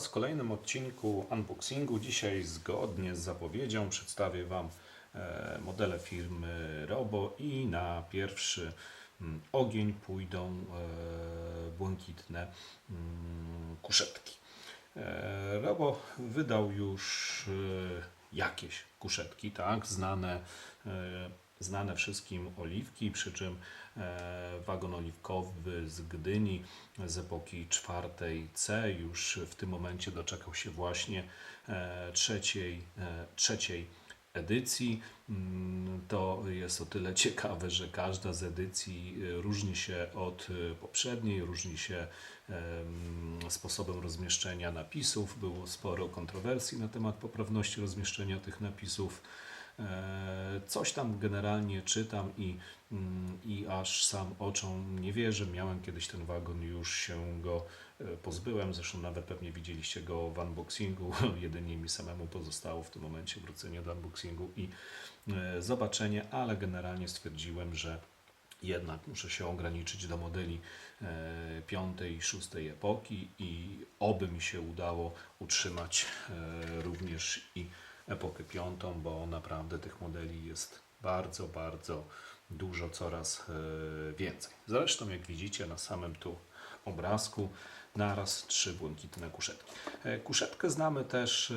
Was w kolejnym odcinku unboxingu. Dzisiaj zgodnie z zapowiedzią przedstawię Wam e, modele firmy Robo i na pierwszy mm, ogień pójdą e, błękitne mm, kuszetki. E, Robo wydał już jakieś kuszetki, tak, znane, znane wszystkim oliwki, przy czym wagon oliwkowy z Gdyni z epoki czwartej C już w tym momencie doczekał się właśnie e, trzeciej, e, trzeciej edycji. Mm, To jest o tyle ciekawe, że każda z edycji e, różni się od poprzedniej, różni się em, sposobem rozmieszczenia napisów. Było sporo kontrowersji na temat poprawności rozmieszczenia tych napisów. E, Coś tam generalnie czytam i, mm, i aż sam oczom nie wierzę. Miałem kiedyś ten wagon, już się go e, pozbyłem. Zresztą nawet pewnie widzieliście go w unboxingu. Jedynie mi samemu pozostało w tym momencie wrócenie do unboxingu i e, zobaczenie, ale generalnie stwierdziłem, że jednak muszę się ograniczyć do modeli piątej i szóstej epoki i oby mi się udało utrzymać również i epokę piątą, bo naprawdę tych modeli jest bardzo, bardzo dużo, coraz e, więcej. Zresztą jak widzicie na samym tu obrazku naraz trzy błękitne kuszetki. E, Kuszetkę znamy też e,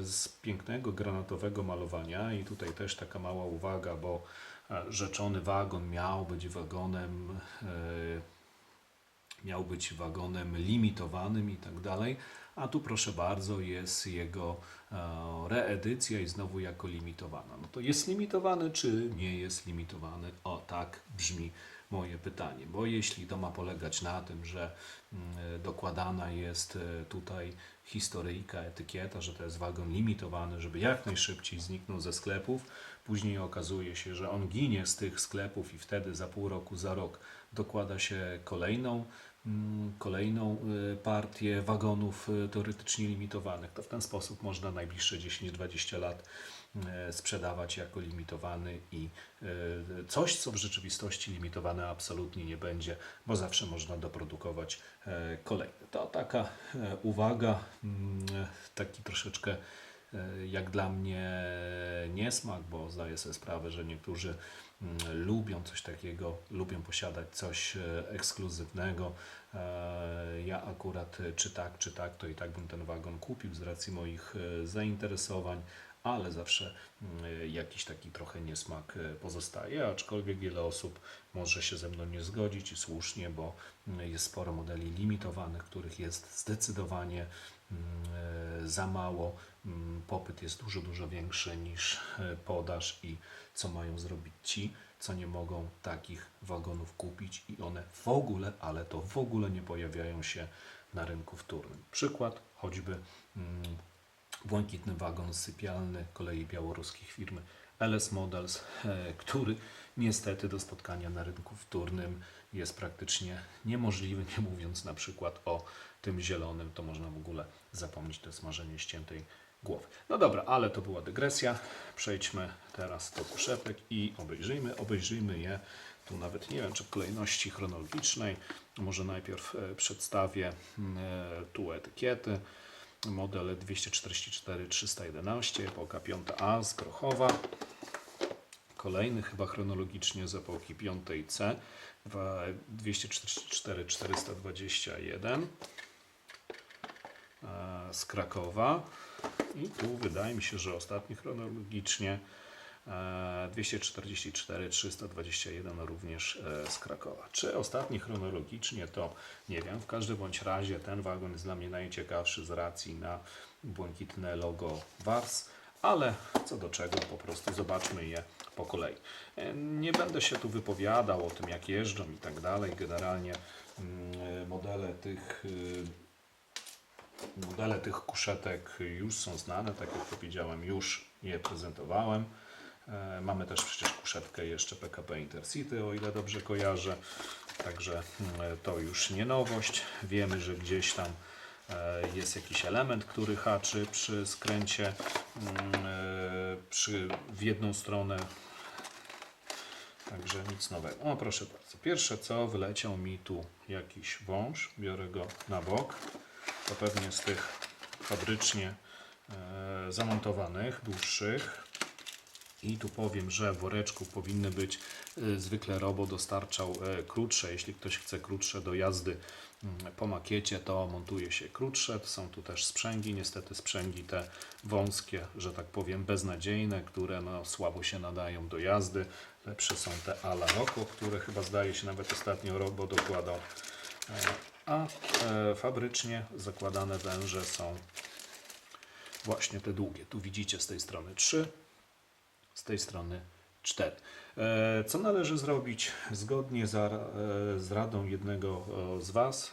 z pięknego granatowego malowania i tutaj też taka mała uwaga, bo rzeczony wagon miał być wagonem miał być wagonem limitowanym i tak dalej, a tu proszę bardzo jest jego e, reedycja i znowu jako limitowana. No to jest limitowany czy nie jest limitowany? O tak brzmi moje pytanie, bo jeśli to ma polegać na tym, że mm, dokładana jest e, tutaj historyjka, etykieta, że to jest wagon limitowany, żeby jak najszybciej zniknął ze sklepów, później okazuje się, że on ginie z tych sklepów i wtedy za pół roku, za rok dokłada się kolejną, kolejną y, partię wagonów y, teoretycznie limitowanych. To w ten sposób można najbliższe 10-20 lat y, sprzedawać jako limitowany i coś, co w rzeczywistości limitowane absolutnie nie będzie, bo zawsze można doprodukować e, kolejny. To taka e, uwaga, mm, taki troszeczkę e, jak dla mnie niesmak, bo zdaję sobie sprawę, że niektórzy mm, lubią coś takiego, lubią posiadać coś e, ekskluzywnego. E, Ja akurat e, czy tak, czy tak, to i tak bym ten wagon kupił z racji moich zainteresowań, ale zawsze mm, jakiś taki trochę niesmak pozostaje, aczkolwiek wiele osób może się ze mną nie zgodzić i słusznie, bo mm, jest sporo modeli limitowanych, których jest zdecydowanie mm, za mało. Mm, Popyt jest dużo, dużo większy niż e, podaż i co mają zrobić ci, co nie mogą takich wagonów kupić i one w ogóle, ale to w ogóle nie pojawiają się na rynku wtórnym. Przykład choćby mm, błękitny wagon sypialny kolei białoruskich firmy LS Models, e, który niestety do spotkania na rynku wtórnym jest praktycznie niemożliwy, nie mówiąc na przykład o tym zielonym, to można w ogóle zapomnieć, to jest marzenie ściętej głowy. No dobra, ale to była dygresja. Przejdźmy teraz do kuszetek i obejrzyjmy, obejrzyjmy je. Tu nawet nie wiem, czy w kolejności chronologicznej. Może najpierw e, przedstawię e, tu etykiety model 244-311, epoka 5A z Grochowa. Kolejny chyba chronologicznie z epoki 5C, 244-421 e, z Krakowa. I tu wydaje mi się, że ostatni chronologicznie e, 244-321 również e, z Krakowa. Czy ostatni chronologicznie to nie wiem. W każdym bądź razie ten wagon jest dla mnie najciekawszy z racji na błękitne logo Wars. Ale co do czego, po prostu zobaczmy je po kolei. E, Nie będę się tu wypowiadał o tym, jak jeżdżą i tak dalej. Generalnie mm, modele tych y, Modele tych kuszetek już są znane, tak jak powiedziałem, już je prezentowałem. E, Mamy też przecież kuszetkę jeszcze PKP Intercity, o ile dobrze kojarzę. Także mm, to już nie nowość. Wiemy, że gdzieś tam e, jest jakiś element, który haczy przy skręcie mm, e, przy, w jedną stronę. Także nic nowego. O, proszę bardzo. Pierwsze co, wyleciał mi tu jakiś wąż. Biorę go na bok. To pewnie z tych fabrycznie e, zamontowanych, dłuższych. I tu powiem, że w woreczku powinny być, y, zwykle Robo dostarczał e, krótsze, jeśli ktoś chce krótsze do jazdy mm, po makiecie, to montuje się krótsze. Są tu też sprzęgi, niestety sprzęgi te wąskie, że tak powiem beznadziejne, które no, słabo się nadają do jazdy. Lepsze są te Ala Rocco, które chyba zdaje się nawet ostatnio Robo dokładał. A e, fabrycznie zakładane węże są właśnie te długie. Tu widzicie z tej strony 3, z tej strony 4. E, Co należy zrobić? Zgodnie za, e, z radą jednego z Was,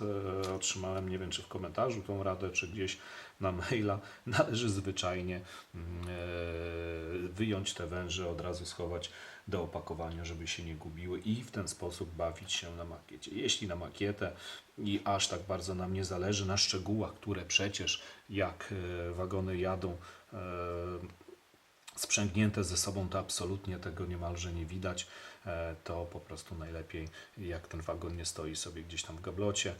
otrzymałem, nie wiem czy w komentarzu tą radę, czy gdzieś na maila, należy zwyczajnie mm, e, wyjąć te węże, od razu schować do opakowania, żeby się nie gubiły i w ten sposób bawić się na makiecie. Jeśli na makietę i aż tak bardzo nam nie zależy na szczegółach, które przecież jak e, wagony jadą e, sprzęgnięte ze sobą, to absolutnie tego niemalże nie widać. To po prostu najlepiej, jak ten wagon nie stoi sobie gdzieś tam w gablocie,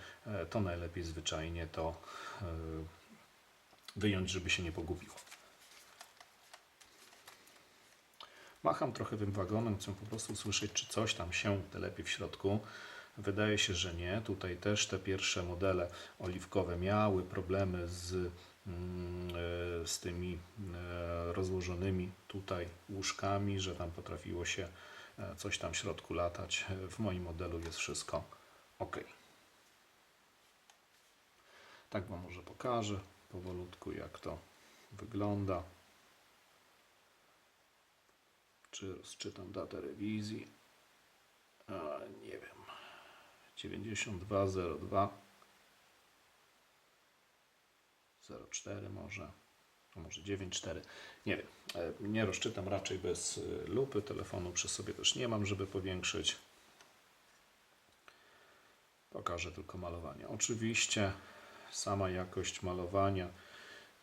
to najlepiej zwyczajnie to wyjąć, żeby się nie pogubiło. Macham trochę tym wagonem, chcę po prostu usłyszeć, czy coś tam się telepie w środku. Wydaje się, że nie. Tutaj też te pierwsze modele oliwkowe miały problemy z, mm, e, z tymi e, rozłożonymi tutaj łóżkami, że tam potrafiło się e, coś tam w środku latać. W moim modelu jest wszystko ok. Tak Wam może pokażę powolutku, jak to wygląda. Czy rozczytam datę rewizji? A, nie wiem. 9202 04 może, a może 94, nie wiem. E, Nie rozczytam raczej bez y, lupy, telefonu przy sobie też nie mam, żeby powiększyć. Pokażę tylko malowanie. Oczywiście sama jakość malowania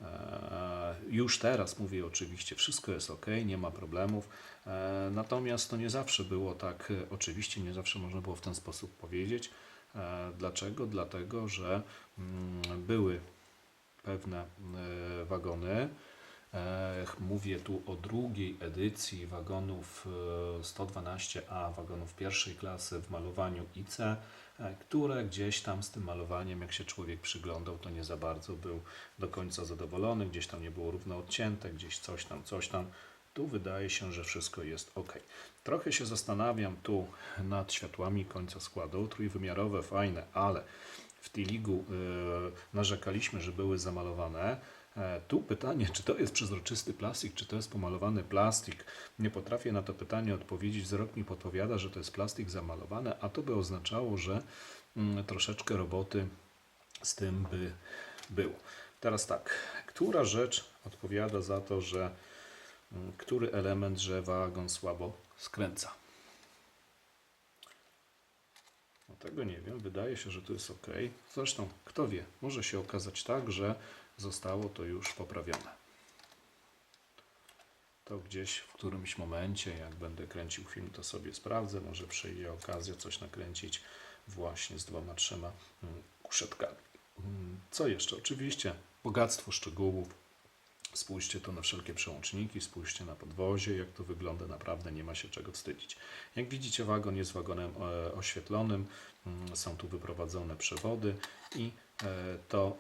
e, już teraz mówię oczywiście, wszystko jest ok, nie ma problemów. E, Natomiast to nie zawsze było tak, oczywiście nie zawsze można było w ten sposób powiedzieć. E, Dlaczego? Dlatego, że mm, były pewne wagony. Mówię tu o drugiej edycji wagonów e, 112A, wagonów pierwszej klasy w malowaniu IC, które gdzieś tam z tym malowaniem, jak się człowiek przyglądał, to nie za bardzo był do końca zadowolony, gdzieś tam nie było równo odcięte, gdzieś coś tam, coś tam. Tu wydaje się, że wszystko jest ok. Trochę się zastanawiam tu nad światłami końca składu. Trójwymiarowe, fajne, ale w Tiligu yy, narzekaliśmy, że były zamalowane. E, Tu pytanie, czy to jest przezroczysty plastik, czy to jest pomalowany plastik. Nie potrafię na to pytanie odpowiedzieć. Wzrok mi podpowiada, że to jest plastik zamalowany, a to by oznaczało, że mm, troszeczkę roboty z tym by było. Teraz tak, która rzecz odpowiada za to, że mm, który element, że wagon słabo skręca? No tego nie wiem, wydaje się, że to jest ok. Zresztą, kto wie, może się okazać tak, że zostało to już poprawione. To gdzieś w którymś momencie, jak będę kręcił film, to sobie sprawdzę. Może przyjdzie okazja coś nakręcić właśnie z dwoma, trzema mm, kuszetkami. Mm, Co jeszcze? Oczywiście bogactwo szczegółów. Spójrzcie tu na wszelkie przełączniki, spójrzcie na podwozie, jak to wygląda, naprawdę nie ma się czego wstydzić. Jak widzicie, wagon jest wagonem e, oświetlonym, mm, są tu wyprowadzone przewody i e, to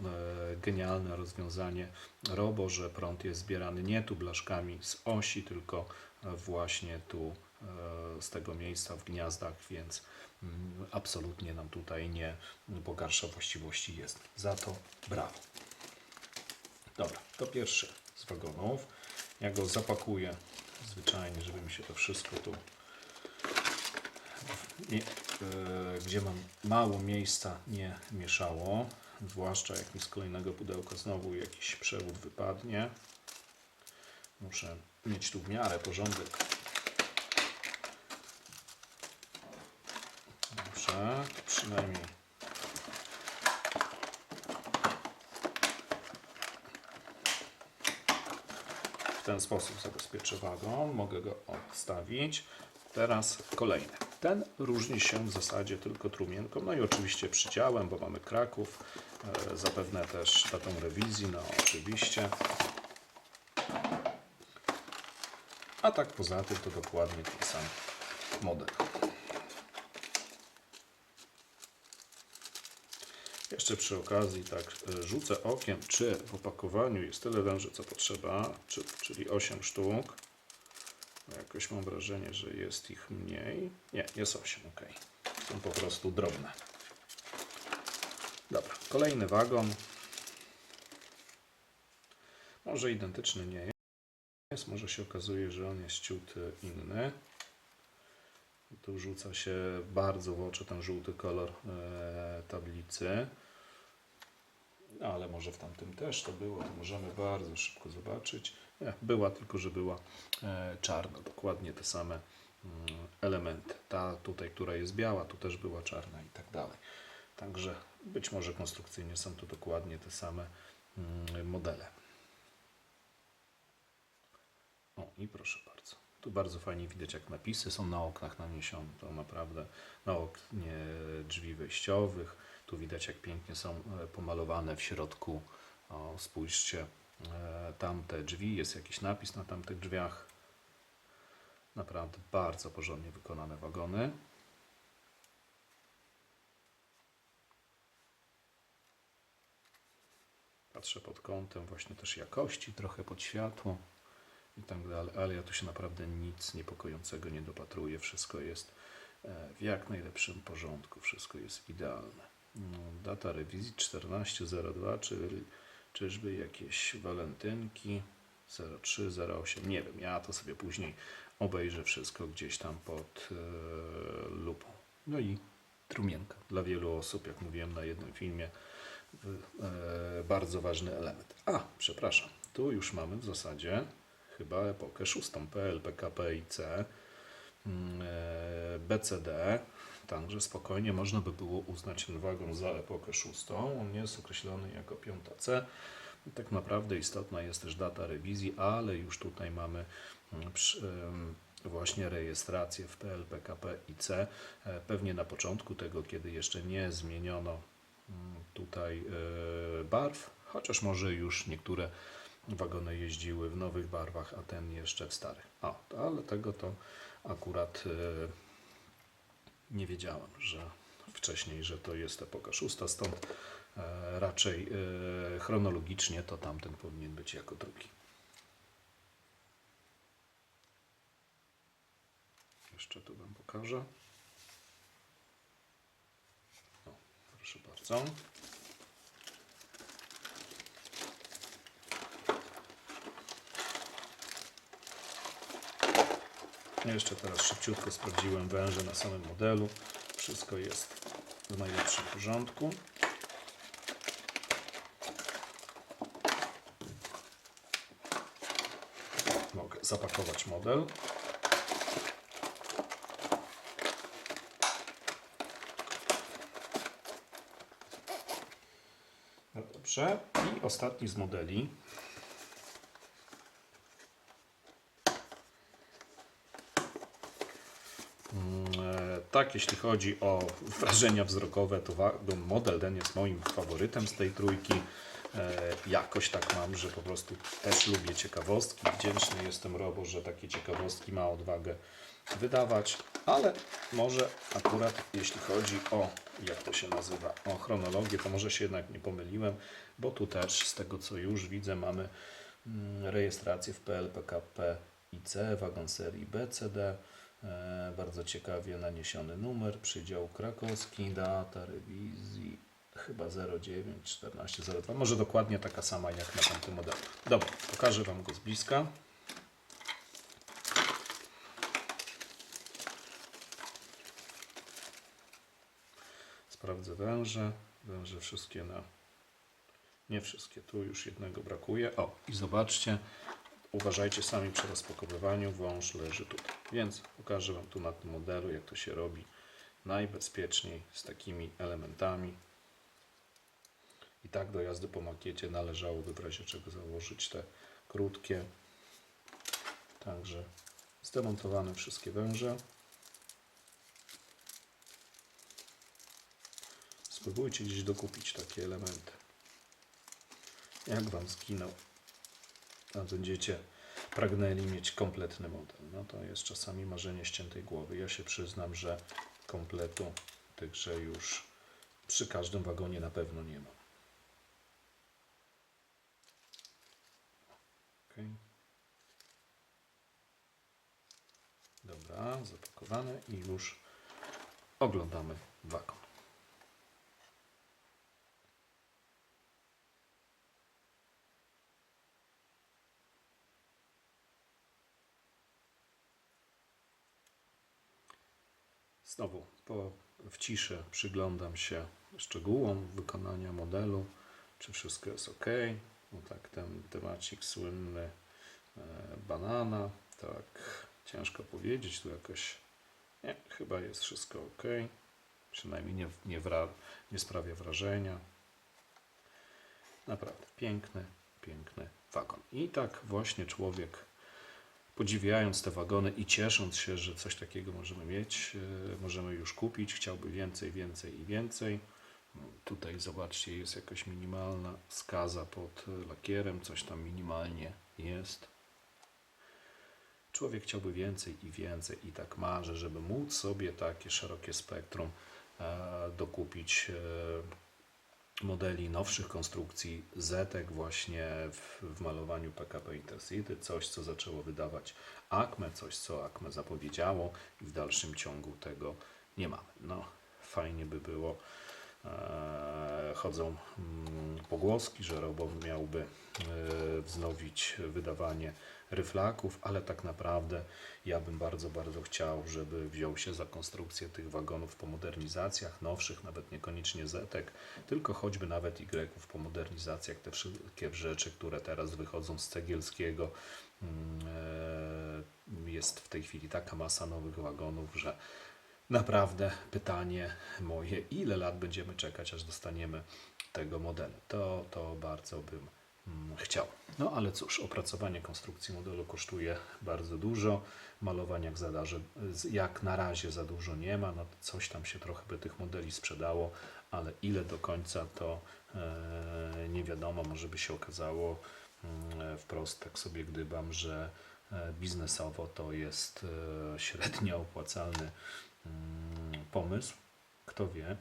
e, genialne rozwiązanie Robo, że prąd jest zbierany nie tu blaszkami z osi, tylko właśnie tu z tego miejsca w gniazdach, więc mm, absolutnie nam tutaj nie pogarsza właściwości jest. Za to brawo. Dobra, to pierwszy z wagonów. Ja go zapakuję zwyczajnie, żeby mi się to wszystko tu, nie, e, gdzie mam mało miejsca, nie mieszało. Zwłaszcza jak mi z kolejnego pudełka znowu jakiś przewód wypadnie. Muszę mieć tu w miarę porządek. Dobrze, przynajmniej w ten sposób zabezpieczę wagon, mogę go odstawić. Teraz kolejny. Ten różni się w zasadzie tylko trumienką, no i oczywiście przydziałem, bo mamy Kraków, e, zapewne też datą rewizji, no oczywiście. A tak poza tym to dokładnie ten sam model. Jeszcze przy okazji tak e, rzucę okiem, czy w opakowaniu jest tyle węży, co potrzeba, czy, czyli 8 sztuk. Bo Jakoś mam wrażenie, że jest ich mniej. Nie, jest 8, ok. Są po prostu drobne. Dobra, kolejny wagon. Może identyczny nie jest, może się okazuje, że on jest ciut e, inny. Tu rzuca się bardzo w oczy ten żółty kolor e, tablicy. Ale może w tamtym też to było, to możemy bardzo szybko zobaczyć. Nie, była, tylko że była e, czarna, dokładnie te same mm, elementy. Ta tutaj, która jest biała, tu też była czarna i tak dalej. Także być może konstrukcyjnie są to dokładnie te same mm, modele. O, i proszę bardzo. Tu bardzo fajnie widać, jak napisy są na oknach naniesione. To naprawdę na oknie drzwi wejściowych. Tu widać, jak pięknie są e, pomalowane w środku. O, spójrzcie, e, tamte drzwi, jest jakiś napis na tamtych drzwiach. Naprawdę bardzo porządnie wykonane wagony. Patrzę pod kątem właśnie też jakości, trochę pod światło i tak dalej, ale ja tu się naprawdę nic niepokojącego nie dopatruję. Wszystko jest e, w jak najlepszym porządku, wszystko jest idealne. No, Data rewizji 14.02, czyli czyżby jakieś walentynki 03.08, nie wiem, ja to sobie później obejrzę wszystko gdzieś tam pod e, lupą. No i trumienka dla wielu osób, jak mówiłem na jednym filmie, e, bardzo ważny element. A, przepraszam, tu już mamy w zasadzie chyba epokę szóstą PL, PKP i C, mm, e, BCD, także spokojnie można by było uznać ten wagon za epokę szóstą. On jest określony jako piąta C. Tak naprawdę istotna jest też data rewizji, ale już tutaj mamy mm, właśnie rejestrację w PL, PKP i C. E, Pewnie na początku tego, kiedy jeszcze nie zmieniono mm, tutaj e, barw, chociaż może już niektóre wagony jeździły w nowych barwach, a ten jeszcze w starych. To- ale tego to akurat e, nie wiedziałem, że wcześniej, że to jest epoka szósta, stąd e, raczej e, chronologicznie to tamten powinien być jako drugi. Jeszcze tu Wam pokażę. O, proszę bardzo. Jeszcze teraz szybciutko sprawdziłem węże na samym modelu. Wszystko jest w najlepszym porządku. Mogę zapakować model. No Dobrze. I ostatni z modeli. E, Tak, jeśli chodzi o wrażenia wzrokowe, to model ten jest moim faworytem z tej trójki. E, Jakoś tak mam, że po prostu też lubię ciekawostki. Wdzięczny jestem Robo, że takie ciekawostki ma odwagę wydawać, ale może akurat jeśli chodzi o, jak to się nazywa, o chronologię, to może się jednak nie pomyliłem, bo tu też z tego co już widzę mamy mm, rejestrację w PL, PKP IC, wagon serii BCD. E, bardzo ciekawie naniesiony numer, przydział krakowski, data rewizji chyba 091402, może dokładnie taka sama jak na tamtym modelu. Dobra, pokażę Wam go z bliska. Sprawdzę węże, węże wszystkie na... Nie wszystkie, tu już jednego brakuje. O, i zobaczcie, uważajcie sami przy rozpakowywaniu, wąż leży tutaj. Więc pokażę Wam tu na tym modelu, jak to się robi najbezpieczniej z takimi elementami. I tak do jazdy po makiecie należałoby w razie czego założyć te krótkie. Także zdemontowane wszystkie węże. Spróbujcie gdzieś dokupić takie elementy. Jak Wam skinął, a będziecie pragnęli mieć kompletny model. No to jest czasami marzenie ściętej głowy. Ja się przyznam, że kompletu tychże już przy każdym wagonie na pewno nie ma. Okay. Dobra, zapakowane i już oglądamy wagon. Znowu po, w ciszy przyglądam się szczegółom wykonania modelu, czy wszystko jest ok. No tak, ten temacik słynny e, banana, tak, ciężko powiedzieć, tu jakoś nie, chyba jest wszystko ok. Przynajmniej nie, nie, wra, nie sprawia wrażenia. Naprawdę piękny, piękny wagon. I tak właśnie człowiek podziwiając te wagony i ciesząc się, że coś takiego możemy mieć, e, możemy już kupić, chciałby więcej, więcej i więcej. No, Tutaj zobaczcie, jest jakaś minimalna skaza pod e, lakierem, coś tam minimalnie jest. Człowiek chciałby więcej i więcej i tak marzy, żeby móc sobie takie szerokie spektrum e, dokupić modeli nowszych konstrukcji Zetek właśnie w, w malowaniu PKP Intercity, coś co zaczęło wydawać Acme, coś co Acme zapowiedziało i w dalszym ciągu tego nie mamy. No, fajnie by było. E, chodzą mm, pogłoski, że Robon miałby e, wznowić wydawanie ryflaków, ale tak naprawdę ja bym bardzo, bardzo chciał, żeby wziął się za konstrukcję tych wagonów po modernizacjach nowszych, nawet niekoniecznie Zetek, tylko choćby nawet Y po modernizacjach, te wszystkie rzeczy, które teraz wychodzą z Cegielskiego. Mm, e, Jest w tej chwili taka masa nowych wagonów, że naprawdę pytanie moje, ile lat będziemy czekać, aż dostaniemy tego modelu. To, to bardzo bym mm, chciał. No ale cóż, opracowanie konstrukcji modelu kosztuje bardzo dużo. Malowania jak, za darze, jak na razie za dużo nie ma. No, coś tam się trochę by tych modeli sprzedało, ale ile do końca to e, nie wiadomo. Może by się okazało mm, wprost, tak sobie gdybam, że e, biznesowo to jest e, średnio opłacalny pomysł. Kto wie,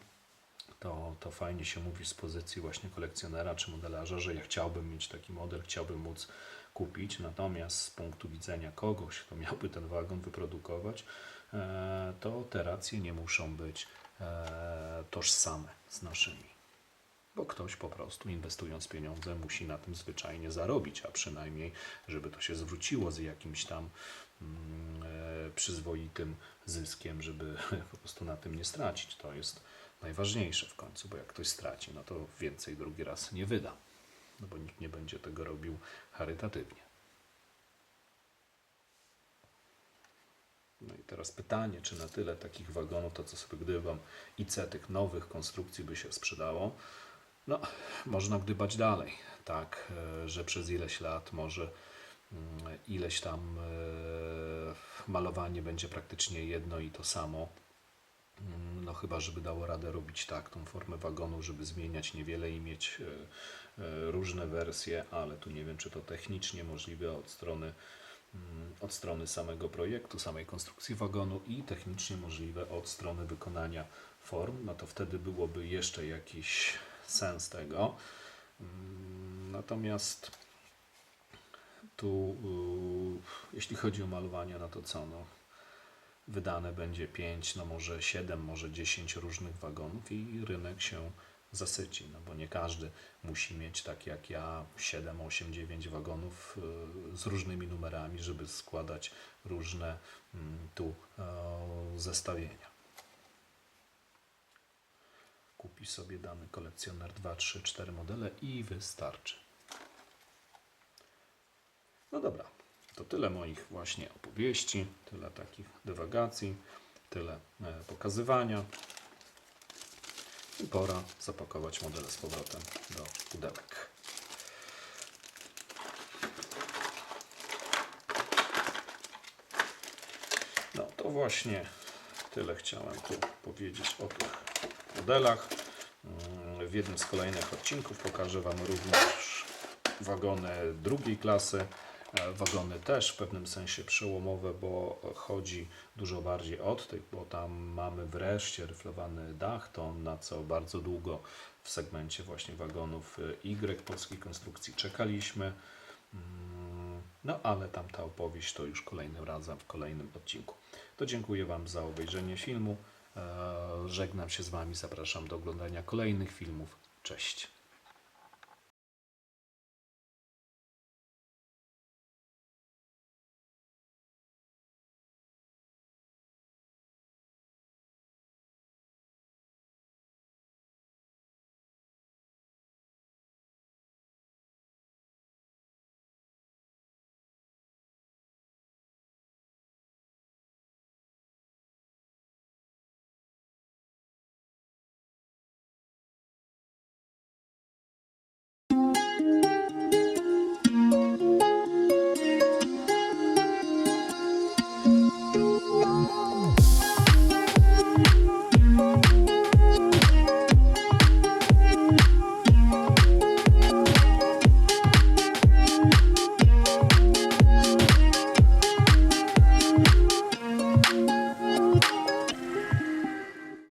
to, to fajnie się mówi z pozycji właśnie kolekcjonera czy modelarza, że ja chciałbym mieć taki model, chciałbym móc kupić, natomiast z punktu widzenia kogoś, kto miałby ten wagon wyprodukować, e, to te racje nie muszą być e, tożsame z naszymi. Bo ktoś po prostu inwestując pieniądze musi na tym zwyczajnie zarobić, a przynajmniej, żeby to się zwróciło z jakimś tam mm, e, przyzwoitym zyskiem, żeby po prostu na tym nie stracić. To jest najważniejsze w końcu, bo jak ktoś straci, no to więcej drugi raz nie wyda, no bo nikt nie będzie tego robił charytatywnie. No i teraz pytanie, czy na tyle takich wagonów, to co sobie gdybam, IC tych nowych konstrukcji by się sprzedało? No, można gdybać dalej, tak, e, że przez ileś lat może mm, ileś tam e, malowanie będzie praktycznie jedno i to samo. Mm, No chyba, żeby dało radę robić tak, tą formę wagonu, żeby zmieniać niewiele i mieć e, różne wersje, ale tu nie wiem, czy to technicznie możliwe od strony, mm, od strony samego projektu, samej konstrukcji wagonu i technicznie możliwe od strony wykonania form, no to wtedy byłoby jeszcze jakiś sens tego. Mm, Natomiast tu, jeśli chodzi o malowanie, no to co, no, wydane będzie 5, no może 7, może 10 różnych wagonów i rynek się zasyci, no bo nie każdy musi mieć tak jak ja 7, 8, 9 wagonów y, z różnymi numerami, żeby składać różne mm, tu e, zestawienia. Kupi sobie dany kolekcjoner 2, 3, 4 modele i wystarczy. No dobra, to tyle moich właśnie opowieści, tyle takich dywagacji, tyle e, pokazywania. I pora zapakować modele z powrotem do pudełek. No to właśnie tyle chciałem tu powiedzieć o tych modelach. W jednym z kolejnych odcinków pokażę Wam również wagony drugiej klasy. E, Wagony też w pewnym sensie przełomowe, bo chodzi dużo bardziej od tych, bo tam mamy wreszcie ryflowany dach, to na co bardzo długo w segmencie właśnie wagonów e, Y polskiej konstrukcji czekaliśmy. Mm, No ale tamta opowieść to już kolejnym razem w kolejnym odcinku. To dziękuję Wam za obejrzenie filmu. E, Żegnam się z Wami, zapraszam do oglądania kolejnych filmów. Cześć.